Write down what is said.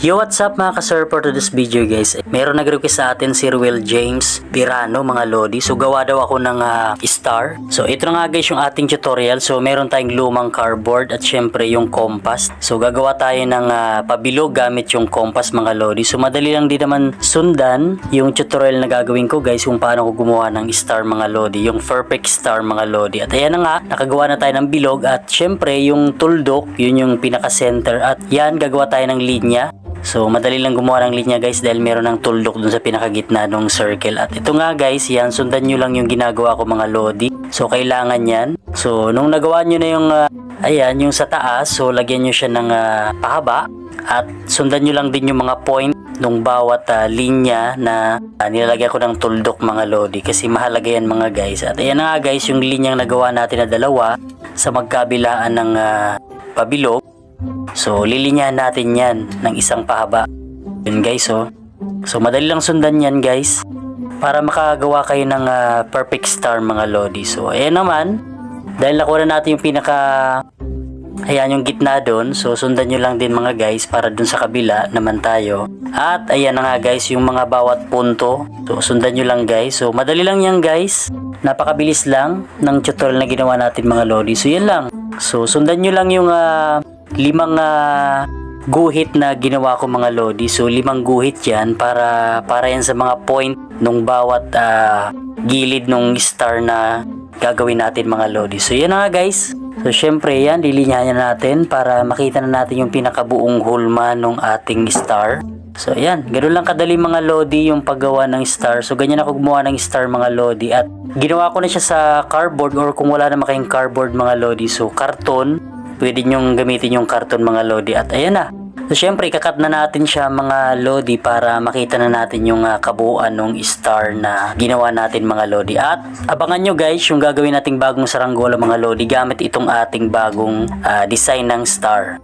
Yo, what's up mga ka-sir for today's video guys? Meron nag-request sa atin si Ruel James Pirano mga lodi. So gawa daw ako ng ah, star. So ito na nga guys yung ating tutorial. So meron tayong lumang cardboard at syempre yung compass. So gagawa tayo ng ah, pabilog gamit yung compass mga lodi. So madali lang din naman sundan yung tutorial na gagawin ko guys kung paano ko gumawa ng star mga lodi. Yung perfect star mga lodi. At ayan na nga, nakagawa na tayo ng bilog at syempre yung tuldok, yun yung pinaka-center at yan gagawa tayo ng linya. So, madali lang gumawa ng linya guys dahil meron ng tuldok dun sa pinakagitna ng circle. At ito nga guys, yan, sundan nyo lang yung ginagawa ko mga lodi. So, kailangan yan. So, nung nagawa nyo na yung, ah, ayan, yung sa taas, so lagyan nyo siya ng ah, pahaba. At sundan nyo lang din yung mga point nung bawat ah, linya na ah, nilalagyan ko ng tuldok mga lodi. Kasi mahalaga yan mga guys. At ayan nga guys, yung linyang nagawa natin na dalawa sa magkabilaan ng ah, pabilog. So, lilinyahan natin yan ng isang pahaba. Yun guys, oh. So, madali lang sundan yan guys. Para makagawa kayo ng ah, perfect star mga lodi. So, ayan naman. Dahil nakuha na natin yung pinaka... Ayan yung gitna doon. So, sundan nyo lang din mga guys para dun sa kabila naman tayo. At ayan na nga guys yung mga bawat punto. So, sundan nyo lang guys. So, madali lang yan guys. Napakabilis lang ng tutorial na ginawa natin mga lodi. So, yan lang. So, sundan nyo lang yung ah, limang ah, guhit na ginawa ko mga lodi. So, limang guhit yan para, para yan sa mga point nung bawat ah, gilid nung star na gagawin natin mga lodi. So, yan na nga guys. So, syempre yan, lilinyahan na natin para makita na natin yung pinakabuong hulma nung ating star. So, yan. Ganun lang kadali mga lodi yung paggawa ng star. So, ganyan ako gumawa ng star mga lodi. At ginawa ko na siya sa cardboard or kung wala naman kayong cardboard mga lodi. So, karton. Pwede nyong gamitin yung karton mga lodi. At ayan na. So, syempre, ikakat na natin siya mga lodi para makita na natin yung ah, kabuuan ng star na ginawa natin mga lodi. At abangan nyo guys yung gagawin nating bagong saranggola mga lodi gamit itong ating bagong ah, design ng star.